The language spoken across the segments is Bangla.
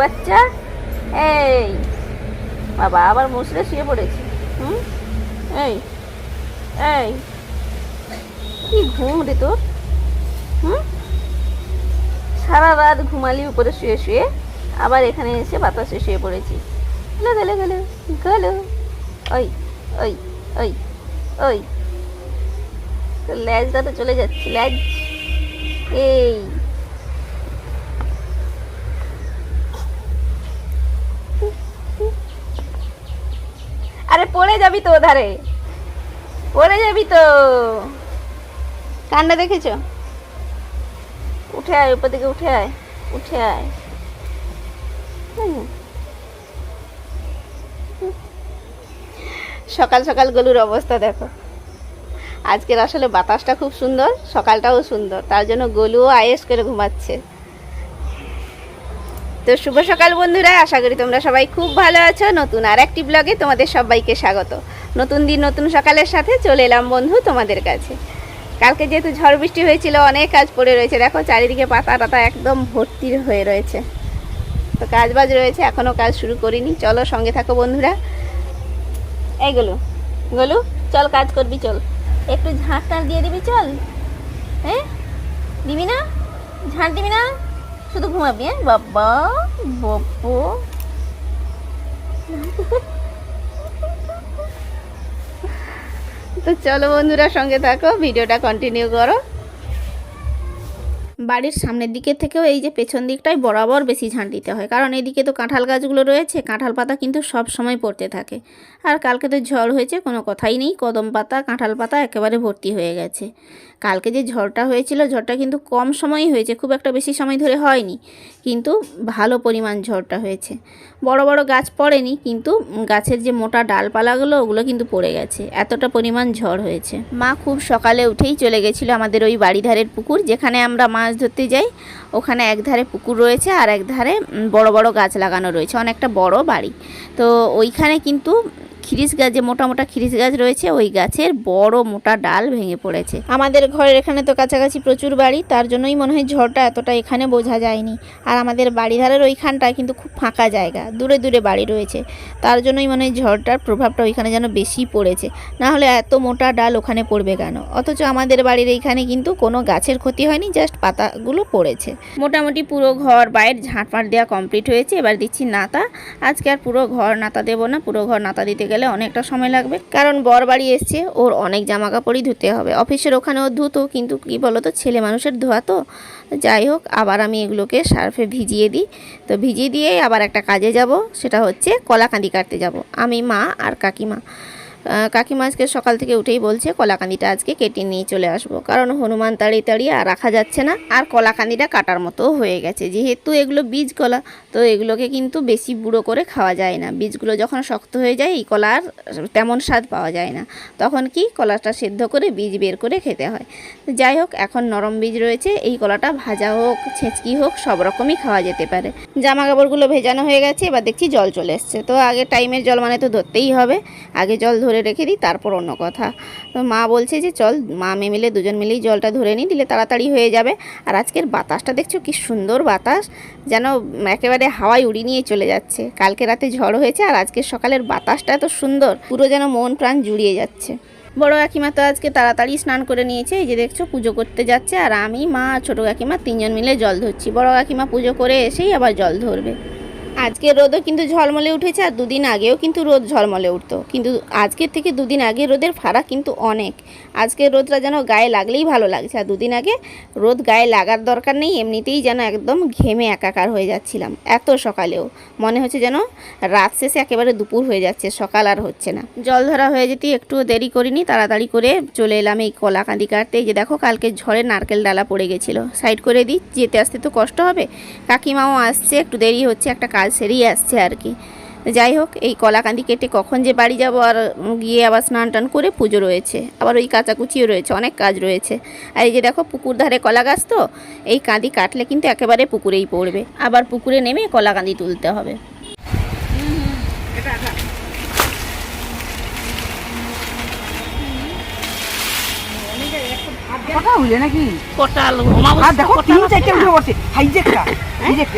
বাচ্চা? এই, বাবা, আবার মুসড়ে শুয়ে পড়েছে। হুম? এই এই, কি ঘুম রে তোর? হুম? সারা রাত ঘুমালি উপরে শুয়ে শুয়ে, আবার এখানে এসে বাতাসে শুয়ে পড়েছি। গেলো গেলো গেলো গেলো। ওই ওই ওই ওই। ল্যাজটা তো চলে যাচ্ছে ল্যাজ এই আরে পড়ে যাবি তো ধারে পড়ে যাবি তো। কান্না দেখেছ? উঠে আয় উপর দিকে উঠে আয় উঠে আয়। সকাল সকাল গলুর অবস্থা দেখো। আজকের আসলে বাতাসটা খুব সুন্দর সকালটাও সুন্দর। তার জন্য গলুও আয়েস করে ঘুমাচ্ছে। তো শুভ সকাল বন্ধুরা, আশা করি তোমরা সবাই খুব ভালো আছো। নতুন আর একটি ব্লগে তোমাদের সবাইকে স্বাগত। নতুন দিন, নতুন সকালের সাথে চলে এলাম বন্ধু তোমাদের কাছে। কালকে যেহেতু ঝড় বৃষ্টি হয়েছিল, অনেক কাজ পড়ে রয়েছে। দেখো, চারিদিকে পাতা টাতা একদম ভর্তি হয়ে রয়েছে। তো কাজ বাজ রয়েছে এখনও কাজ শুরু করিনি। চলো, সঙ্গে থাকো বন্ধুরা। এই গলু গলু, চল কাজ করবি, চল। একটু ঝাঁট টাঁট দিয়ে দিবি, চল। হ্যাঁ? দিবি না? ঝাঁট দিবি না? শুধু ঘুমাবি হ্যাঁ? বাবা বপ্পো তো চলো বন্ধুরা সঙ্গে থাকো, ভিডিওটা কন্টিনিউ করো। বাড়ির সামনের দিকে থেকেও এই যে পেছন দিকটায় বরাবর বেশি ঝাঁট দিতে হয়। কারণ এদিকে তো কাঁঠাল গাছগুলো রয়েছে, কাঁঠাল পাতা কিন্তু সব সময় পড়তে থাকে। আর কালকে তো ঝড় হয়েছে, কোনো কথাই নেই। কদম পাতা, কাঁঠাল পাতা একেবারে ভর্তি হয়ে গেছে। কালকে যে ঝড়টা হয়েছিল, ঝড়টা কিন্তু কম সময়ই হয়েছে, খুব একটা বেশি সময় ধরে হয়নি। কিন্তু ভালো পরিমাণ ঝড়টা হয়েছে। বড় বড় গাছ পড়েনি, কিন্তু গাছের যে মোটা ডালপালাগুলো, ওগুলো কিন্তু পড়ে গেছে। এতটা পরিমাণ ঝড় হয়েছে। মা খুব সকালে উঠেই চলে গেছিল আমাদের ওই বাড়িধারের পুকুর, যেখানে আমরা মাছ ধরতে যাই। ওখানে এক ধারে পুকুর রয়েছে আর এক ধারে বড় বড় গাছ লাগানো রয়েছে, অনেকটা বড় বাড়ি। তো ওইখানে কিন্তু খিরিস গাছ যে মোটা মোটা খিরিস গাছ রয়েছে ওই গাছের বড় মোটা ডাল ভেঙে পড়েছে। আমাদের ঘরের এখানে তো কাছাকাছি প্রচুর বাড়ি তার জন্যই মনে হয় ঝড়টা এতটা এখানে বোঝা যায়নি। আর আমাদের বাড়ি ধারের ওইখানটায় কিন্তু খুব ফাঁকা জায়গা দূরে দূরে বাড়ি রয়েছে। তার জন্যই মনে হয় ঝড়টার প্রভাবটা ওইখানে যেন বেশি পড়েছে। না হলে এত মোটা ডাল ওখানে পড়বে কেন? অথচ আমাদের বাড়ির এইখানে কিন্তু কোনো গাছের ক্ষতি হয়নি জাস্ট পাতাগুলো পড়েছে। মোটামুটি পুরো ঘর বাইরের ঝাঁটপাট দেওয়া কমপ্লিট হয়েছে এবার দিচ্ছি নাতা। আজকে আর পুরো ঘর নাতা দেবো না পুরো ঘর নাতা দিতে গেলে অনেকটা সময় লাগবে। কারণ বর বাড়ি এসছে, ওর অনেক জামা কাপড়ই ধুতে হবে। অফিসের ওখানেও ধুতো, কিন্তু কি বলো তো ছেলে মানুষের ধোয়া তো। যাই হোক, আবার আমি এগুলোকে সার্ফে ভিজিয়ে দিই। তো ভিজিয়ে দিয়ে আবার একটা কাজে যাব, সেটা হচ্ছে কলাকাঁদি কাটতে যাব। আমি মা আর কাকিমা। কাকিমা আজকে সকাল থেকে উঠেই বলছে, কলাকান্দিটা আজকে কেটে নিয়ে চলে আসব। কারণ হনুমান তাড়িয়ে তাড়িয়ে আর রাখা যাচ্ছে না, আর কলাকান্দিটা কাটার মতো হয়ে গেছে। যেহেতু এগুলো বীজ কলা, তো এগুলোকে কিন্তু বেশি বুড়ো করে খাওয়া যায় না। বীজগুলো যখন শক্ত হয়ে যায়, এই কলা আর তেমন স্বাদ পাওয়া যায় না। তখন কি? কলাটা সেদ্ধ করে বীজ বের করে খেতে হয়। যাই হোক, এখন নরম বীজ রয়েছে। এই কলাটা ভাজা হোক, ছেঁচকি হোক, সব রকমই খাওয়া যেতে পারে। জামা কাপড়গুলো ভেজানো হয়ে গেছে, এবার দেখছি জল চলে এসছে। তো আগে টাইমের জল মানে তো ধরতেই হবে। আগে জল ধরে রেখে দিই, তারপর অন্য কথা। তো মা বলছে যে, চল, মা মেয়ে মিলে দুজন মিলেই জলটা ধরে নিই, দিলে তাড়াতাড়ি হয়ে যাবে। আর আজকের বাতাসটা দেখছ কি সুন্দর বাতাস, যেন একেবারে হাওয়ায় উড়ি নিয়ে চলে যাচ্ছে। কালকে রাতে ঝড় হয়েছে আর আজকের সকালের বাতাসটা এত সুন্দর, পুরো যেন মন প্রাণ জুড়িয়ে যাচ্ছে। বড় কাকিমা তো আজকে তাড়াতাড়ি স্নান করে নিয়েছে, এই যে দেখছ পুজো করতে যাচ্ছে, আর আমি, মা, ছোটো কাকিমা তিনজন মিলে জল ধরছি। বড় কাকিমা পুজো করে এসেই আবার জল ধরবে। আজকে রোদও কিন্তু ঝলমলে উঠেছে আর দুদিন আগেও কিন্তু রোদ ঝলমলে উঠতো। কিন্তু আজকের থেকে দুদিন আগে রোদের ফারাক কিন্তু অনেক। আজকের রোদটা যেন গায়ে লাগলেই ভালো লাগছে আর দুদিন আগে রোদ গায়ে লাগার দরকার নেই, এমনিতেই যেন একদম ঘেমে একাকার হয়ে যাচ্ছিলাম। এত সকালেও মনে হচ্ছে যেন রাত শেষে একেবারে দুপুর হয়ে যাচ্ছে, সকাল আর হচ্ছে না। জল ধরা হয়ে যেতেই একটুও দেরি করিনি, তাড়াতাড়ি করে চলে এলাম এই কলাকাঁদি কাটতে। এই যে দেখো, কালকে ঝড়ে নারকেল ডালা পড়ে গেছিল। সাইড করে দিই, যেতে আসতে তো কষ্ট হবে। কাকিমাও আসছে, একটু দেরি হচ্ছে, একটা কাজ সেরেই আসছে আর কি। যাই হোক এই কলাকান্দি কেটে কখন যে বাড়ি যাব আর গিয়ে আবার স্নান টান করে পুজো রয়েছে। আবার ওই কাঁচাকুচিও রয়েছে অনেক কাজ রয়েছে। আর এই যে দেখো পুকুর ধারে কলা গাছ তো এই কাঁদি কাটলে কিন্তু একেবারে পুকুরেই পড়বে। আবার পুকুরে নেমে কলা কাঁদি তুলতে হবে। কথা নাকি? দেখো তিন চারটে উঠে পড়ছে। এই যে একটা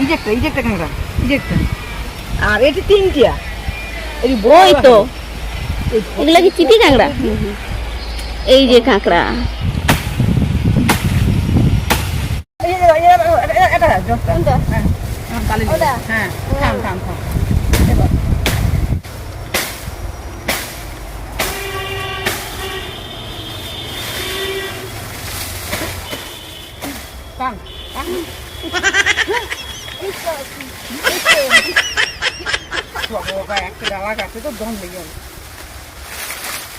এই যে আর এটি তিনটিয়া এই ওই তো এগুলা কি চিটি কাঁকড়া এই যে কাঁকড়া এটা- হ্যাঁ, হ্যাঁ। হ্যাঁ, থাম, থাম, থাম। এবার। থাম, থাম। বাবা, একটা ডালা গাছে তো দম লেগে গেল।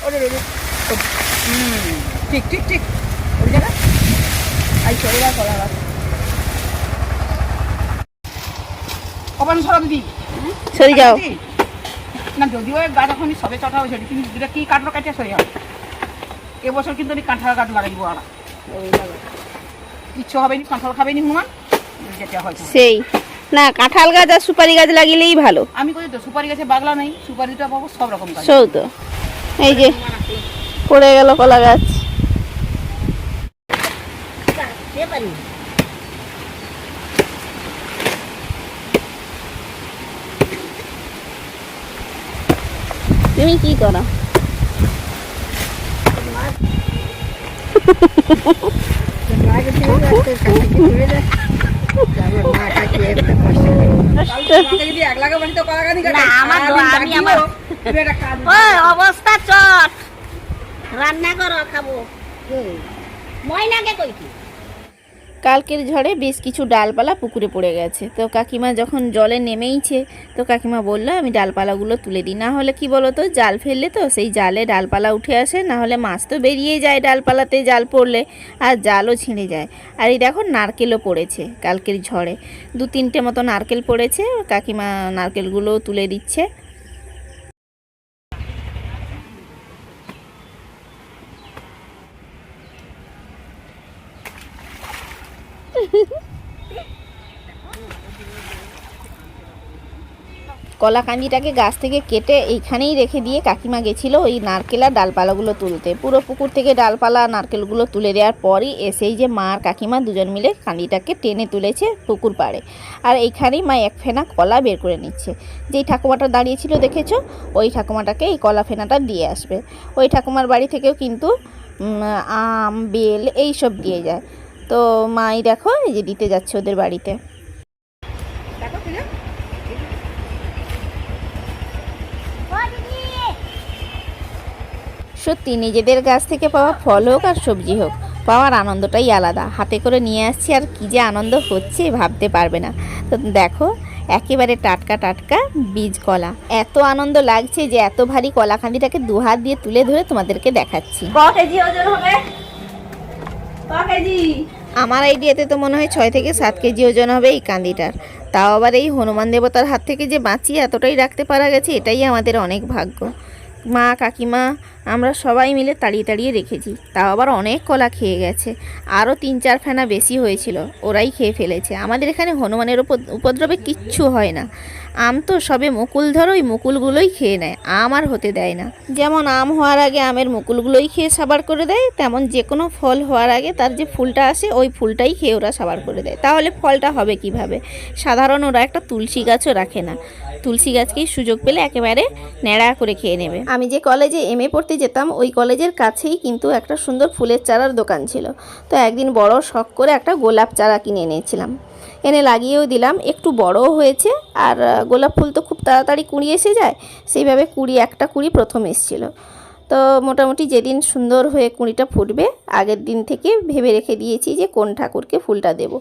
ওরে, ঠিক ঠিক ঠিক। ওই জায়গা আই চলে যা সরা যাও। না যদিও গাছ এখন সবে চটা হয়েছে কিন্তু দুটা কি কাঠলো কাটিয়ে সরে যাও। এবছর কিন্তু আমি কাঁঠাল গাছ লাগাইবো আর। কিচ্ছু হবে নি কাঁঠাল খাবে নি হুমান যেটা হয়তো সেই। না কাঁঠাল গাছ আর সুপারি গাছ লাগিলেই ভালো। আমি কই তো সুপারি গাছে বাগলা নেই সুপারিটা পাবো সব রকম গাছ। সৌ তো এই যে পড়ে গেল কলা গাছ। তুমি কি করো? যদি অবস্থা চট। রান্না করো খাব। ময়নাকে কই কি? কালকের ঝড়ে বেশ কিছু ডালপালা পুকুরে পড়ে গেছে। তো কাকিমা যখন জলে নেমেইছে, তো কাকিমা বলল, আমি ডালপালাগুলো তুলে দিই। না হলে কি বলো তো জাল ফেললে তো সেই জালে ডালপালা উঠে আসে, না হলে মাছ তো বেরিয়ে যায় ডালপালাতে জাল পড়লে, আর জালও ছিঁড়ে যায়। আর এই দেখো, নারকেলও পড়েছে কালকের ঝড়ে। দু তিনটে মতো নারকেল পড়েছে, কাকিমা নারকেলগুলো তুলে দিচ্ছে। কলা কাঞ্জিটাকে গাছ থেকে কেটে এইখানেই রেখে দিয়ে কাকিমা গেছিল ওই নারকেল আর ডালপালাগুলো তুলতে। পুরো পুকুর থেকে ডালপালা, নারকেলগুলো তুলে দেওয়ার পরই এসেই যে মা আর কাকিমা দুজন মিলে কান্দিটাকে টেনে তুলেছে পুকুর পাড়ে। আর এইখানেই মা এক ফেনা কলা বের করে নিচ্ছে। যেই ঠাকুমাটা দাঁড়িয়েছিল দেখেছ? ওই ঠাকুমাটাকে এই কলা ফেনাটা দিয়ে আসবে। ওই ঠাকুমার বাড়ি থেকেও কিন্তু আম, বেল এই সব দিয়ে যায়। তো মাই দেখো এই যে দিতে যাচ্ছে ওদের বাড়িতে দেখো তুই সত্যি নিজেদের গাছ থেকে পাওয়া ফল হোক আর সবজি হোক পাওয়ার আনন্দটাই আলাদা। হাতে করে নিয়ে আসছি আর কী যে আনন্দ হচ্ছে ভাবতে পারবে না। তো দেখো একেবারে টাটকা টাটকা বীজ কলা। এত আনন্দ লাগছে যে এত ভারী কলাখান্দিটাকে দু হাত দিয়ে তুলে ধরে তোমাদেরকে দেখাচ্ছি। আমার আইডিয়াতে তো মনে হয় ছয় থেকে সাত কেজি ওজন হবে এই কান্দিটার তাও আবার এই হনুমান দেবতার হাত থেকে যে বাঁচিয়ে এতটাই রাখতে পারা গেছে এটাই আমাদের অনেক ভাগ্য। মা, কাকিমা, আমরা সবাই মিলে তাড়িয়ে তাড়িয়ে রেখেছি। তাও আবার অনেক কলা খেয়ে গেছে। আরও তিন চার ফেনা বেশি হয়েছিল। ওরাই খেয়ে ফেলেছে। আমাদের এখানে হনুমানের উপদ- উপদ্রবে কিচ্ছু হয় না। আম তো সবে মুকুল ধরো, ওই মুকুলগুলোই খেয়ে নেয়, আম আর হতে দেয় না। যেমন আম হওয়ার আগে আমের মুকুলগুলোই খেয়ে সাবার করে দেয়, তেমন যে কোনো ফল হওয়ার আগে তার যে ফুলটা আসে, ওই ফুলটাই খেয়ে ওরা সাবার করে দেয়। তাহলে ফলটা হবে কীভাবে? সাধারণ ওরা একটা তুলসী গাছও রাখে না। তুলসী গাছকেই সুযোগ পেলে একেবারে ন্যাড়া করে খেয়ে নেবে। আমি যে কলেজে এম এ পড়তে যেতাম, ওই কলেজের কাছেই কিন্তু একটা সুন্দর ফুলের চারার দোকান ছিল। তো একদিন বড় শখ করে একটা গোলাপ চারা কিনে এনেছিলাম। এনে লাগিয়েও দিলাম। একটু বড়ও হয়েছে আর গোলাপ ফুল তো খুব তাড়াতাড়ি কুড়ি এসে যায়, সেইভাবে কুড়ি, একটা কুড়ি প্রথম এসেছিল। তো মোটামুটি যেদিন সুন্দর হয়ে কুড়িটা ফুটবে, আগের দিন থেকে ভেবে রেখে দিয়েছি যে কোন ঠাকুরকে ফুলটা দেব।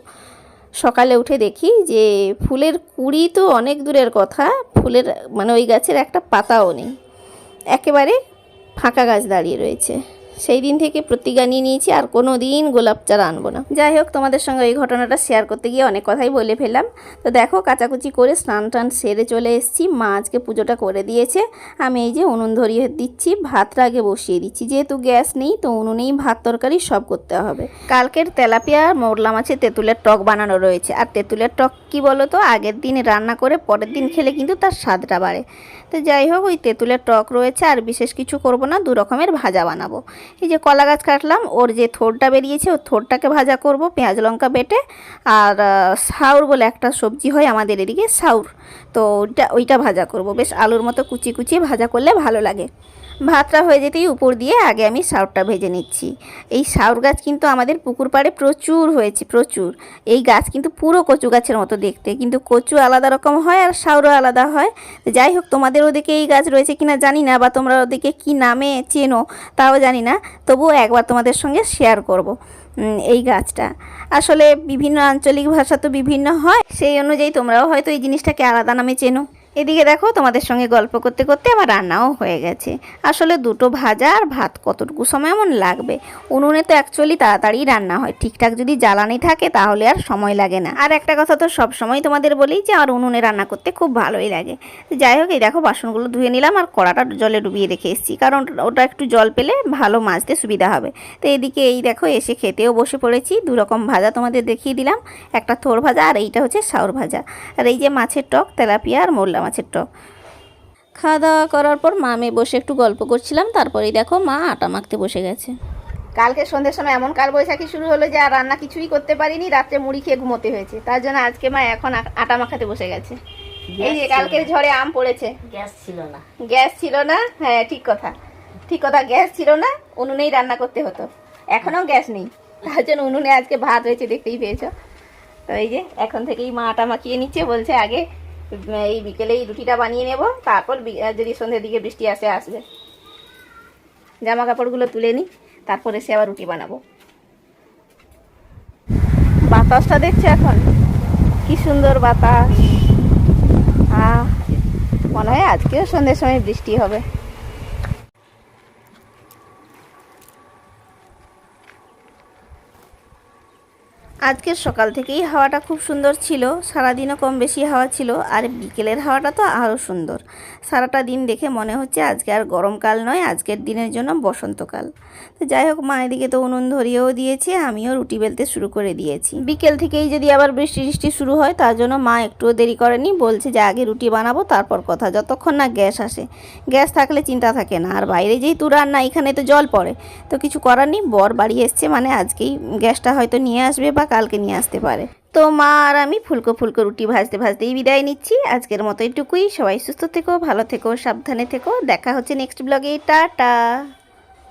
সকালে উঠে দেখি যে ফুলের কুড়ি তো অনেক দূরের কথা, ফুলের মানে ওই গাছের একটা পাতাও নেই। একেবারে ফাঁকা গাছ দাঁড়িয়ে রয়েছে। সেই দিন থেকে প্রতিজ্ঞা নিয়ে নিয়েছি, আর কোনো দিন গোলাপ চারা আনব না। যাই হোক, তোমাদের সঙ্গে এই ঘটনাটা শেয়ার করতে গিয়ে অনেক কথাই বলে ফেললাম। তো দেখো, কাচাকুচি করে স্নান টান সেরে চলে এসেছি। মা আজকে পুজোটা করে দিয়েছে। আমি এই যে উনুন ধরিয়ে দিচ্ছি ভাতটা আগে বসিয়ে দিচ্ছি। যেহেতু গ্যাস নেই, তো উনুনেই ভাত তরকারি সব করতে হবে। কালকের তেলাপিয়া, মোরলা মাছের তেঁতুলের টক বানানো রয়েছে। আর তেঁতুলের টক কি বলো তো আগের দিন রান্না করে পরের দিন খেলে কিন্তু তার স্বাদটা বাড়ে। তো যাই হোক, ওই তেঁতুলের টক রয়েছে, আর বিশেষ কিছু করব না, দু রকমের ভাজা বানাবো। এই যে কলা গাছ কাটলাম, ওর যে থোরটা বেরিয়েছে, ওর থোরটাকে ভাজা করব, পেঁয়াজ লঙ্কা বেটে, আর সাউর বলে একটা সবজি হয় আমাদের এদিকে, সাউর। তো ওইটা ওইটা ভাজা করব। বেশ আলুর মতো কুচি কুচিয়ে ভাজা করলে ভালো লাগে। ভাতটা হয়ে যেতেই উপর দিয়ে আগে আমি সাউরটা ভেজে নিচ্ছি। এই সাউর গাছ কিন্তু আমাদের পুকুর পাড়ে প্রচুর হয়েছে, প্রচুর। এই গাছ কিন্তু পুরো কচু গাছের মতো দেখতে, কিন্তু কচু আলাদা রকম হয় আর সাউরও আলাদা হয়। যাই হোক, তোমাদের ওদিকে এই গাছ রয়েছে কিনা জানি না, বা তোমরা ওদিকে কি নামে চেনো তাও জানি না, তবুও একবার তোমাদের সঙ্গে শেয়ার করব এই গাছটা। আসলে বিভিন্ন আঞ্চলিক ভাষা তো বিভিন্ন হয়, সেই অনুযায়ী তোমরাও হয়তো এই জিনিসটাকে আলাদা নামে চেনো। এদিকে দেখো, তোমাদের সঙ্গে গল্প করতে করতে আমার রান্নাও হয়ে গেছে। আসলে দুটো ভাজা আর ভাত কতটুকু সময় এমন লাগবে? উনুনে তো অ্যাকচুয়ালি তাড়াতাড়ি রান্না হয়। ঠিকঠাক যদি জ্বালানি থাকে তাহলে আর সময় লাগে না। আর একটা কথা তো সব সময় তোমাদের বলি যে আর উনুনে রান্না করতে খুব ভালোই লাগে। যাই হোক, এই দেখো, বাসনগুলো ধুয়ে নিলাম আর কড়াটা জলে ডুবিয়ে রেখে এসেছি। কারণ ওটা একটু জল পেলে ভালো মাজতে সুবিধা হবে। তো এদিকে এই দেখো, এসে খেতেও বসে পড়েছি। দু রকম ভাজা তোমাদের দেখিয়ে দিলাম। একটা থোর ভাজা আর এইটা হচ্ছে সাউর ভাজা। আর এই যে মাছের টক, তেলাপিয়া আর মোল্লা মাছের টক। খাওয়া দাওয়া করার পর মা মেয়ে বসে একটু গল্প করছিলাম তারপরেই দেখো মা আটা মাখতে বসে গেছে। কালকে সন্ধ্যের সময় এমন কাল বৈশাখী শুরু হলো যে আর রান্না কিছুই করতে পারিনি রাত্রে মুড়ি খেয়ে ঘুমোতে হয়েছে। তার জন্য আজকে মা এখন আটা মাখাতে বসে গেছে। এই যে কালকের ঝড়ে আম পড়েছে। গ্যাস ছিল না। গ্যাস ছিল না? হ্যাঁ ঠিক কথা। ঠিক কথা গ্যাস ছিল না উনুনেই রান্না করতে হতো। এখনও গ্যাস নেই। তার জন্য উনুনে আজকে ভাত হয়েছে দেখতেই পেয়েছ। তো এই যে এখন থেকেই মা আটা মাখিয়ে নিচ্ছে বলছে আগে এই বিকেলেই রুটিটা বানিয়ে নেব, তারপর যদি সন্ধ্যের দিকে বৃষ্টি আসে, আসবে। জামা কাপড়গুলো তুলে নিই, তারপর এসে আবার রুটি বানাবো। বাতাসটা দেখছে এখন? কি সুন্দর বাতাস। মনে হয় আজকেও সন্ধ্যের সময় বৃষ্টি হবে। আজকের সকাল থেকেই হাওয়াটা খুব সুন্দর ছিল, সারাদিনও কম বেশি হাওয়া ছিল, আর বিকেলের হাওয়াটা তো আরও সুন্দর। সারাটা দিন দেখে মনে হচ্ছে আজকে আর গরমকাল নয়, আজকের দিনের জন্য বসন্তকাল। তো যাই হোক, মা এদিকে তো উনুন ধরিয়েও দিয়েছে, আমিও রুটি বেলতে শুরু করে দিয়েছি। বিকেল থেকেই যদি আবার বৃষ্টি টিষ্টি শুরু হয়, তার জন্য মা একটুও দেরি করেনি, বলছে যে আগে রুটি বানাবো, তারপর কথা, যতক্ষণ না গ্যাস আসে। গ্যাস থাকলে চিন্তা থাকে না, আর বাইরে যেহেতু রান্না, এখানে তো জল পড়ে। তো কিছু করার নেই, বর বাড়ি এসছে মানে আজকেই গ্যাসটা হয়তো নিয়ে আসবে বা কালকে নিয়ে আসতে পারে। তো মা আর আমি ফুলকো ফুলকো রুটি ভাজতে ভাজতেই বিদায় নিচ্ছি। আজকের মতো এটুকুই। সবাই সুস্থ থেকো, ভালো থেকো, সাবধানে থেকো। দেখা হচ্ছে নেক্সট ব্লগে টাটা!